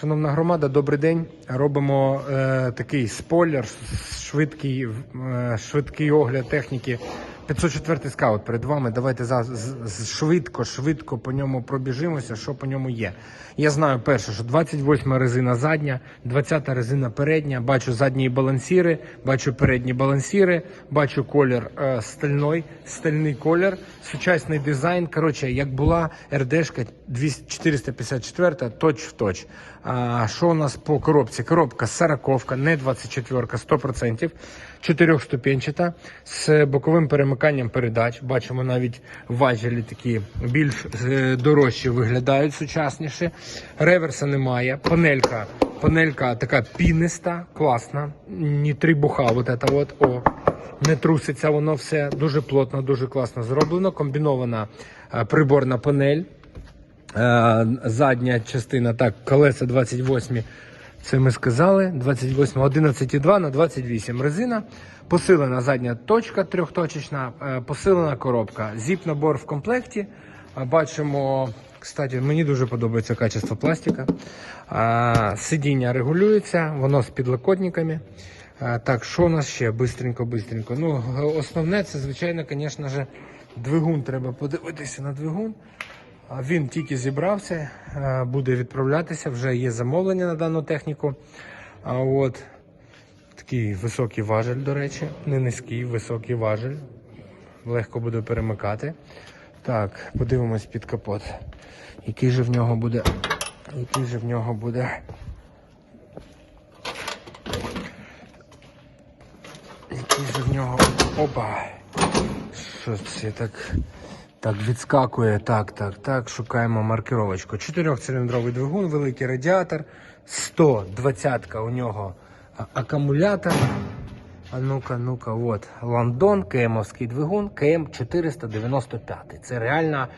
Шановна громада, добрий день. Робимо е, такий спойлер, швидкий, е, швидкий огляд техніки. 504 скаут перед вами. Давайте за, швидко, швидко по ньому пробіжимося, що по ньому є. Я знаю перше, що 28 резина задня, 20 резина передня. Бачу задні балансіри, бачу передні балансіри, бачу колір е, стальний, стальний колір, сучасний дизайн. Коротше, як була РДшка 454, точ в точ. А, що у нас по коробці? Коробка 40, не 24, 100%. Чотирьохступенчата з боковим перемиканням передач. Бачимо навіть важелі такі більш е, дорожчі виглядають сучасніше. Реверса немає. Панелька, панелька така піниста, класна. Не трибуха, от это от. О, не труситься воно все. Дуже плотно, дуже класно зроблено. Комбінована е, приборна панель. Е, задня частина, так, колеса 28, це ми сказали. 28, 11,2 на 28 резина. Посилена задня точка трьохточечна, е, посилена коробка. Зіп-набор в комплекті. Е, Бачимо, кстати, мені дуже подобається качество пластика. Е, Сидіння регулюється, воно з підлокотниками. Так, що у нас ще? Бистренько, бистренько. Ну, основне, це, звичайно, звісно ж, двигун. Треба подивитися на двигун. Він тільки зібрався, е, буде відправлятися, вже є замовлення на дану техніку. А от такий високий важель, до речі, не низький, високий важель. Легко буде перемикати. Так, подивимось під капот. Який же в нього буде. Який же в нього буде. Який же в нього. Опа! Що це так? Так, відскакує. Так, так, так. Шукаємо маркировочку. Чотирьохциліндровий двигун, великий радіатор. 120-ка у нього акумулятор. А ну-ка, ну-ка, от. Лондон, КМовський двигун, КМ 495. Це реально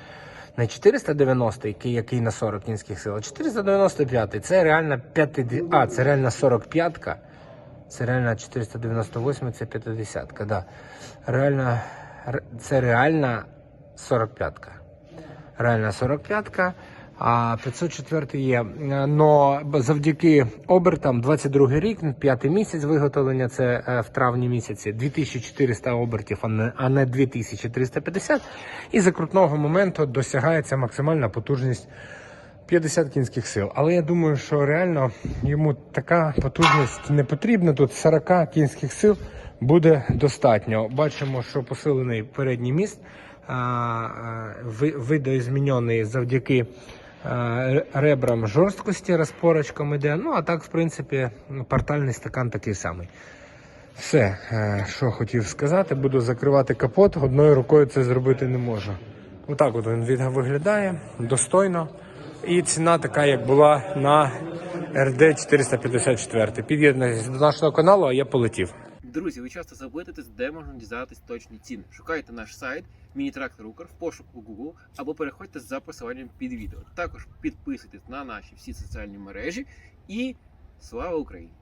не 490, який, на 40 кінських сил, а 495. Це реально 50. А, це реально 45-ка. Це реально 498, це 50-ка, да. Реально, це реально 45-ка. Реально 45-ка, а 504 є. Но завдяки обертам 22 рік, п'ятий місяць виготовлення, це е, в травні місяці, 2400 обертів, а не, 2350. І за крутного моменту досягається максимальна потужність 50 кінських сил. Але я думаю, що реально йому така потужність не потрібна. Тут 40 кінських сил буде достатньо. Бачимо, що посилений передній міст видоізмінений завдяки ребрам жорсткості, розпорочкам іде. Ну а так, в принципі, портальний стакан такий самий. Все, е, що хотів сказати, буду закривати капот. Одною рукою це зробити не можу. Отак от він виглядає достойно. І ціна така, як була на RD 454. Під'єднуйтесь до нашого каналу, а я полетів. Друзі, ви часто запитуєтесь, де можна дізнатись точні ціни. Шукайте наш сайт Міні-трактор Укр в пошуку Google або переходьте за посиланням під відео. Також підписуйтесь на наші всі соціальні мережі і слава Україні!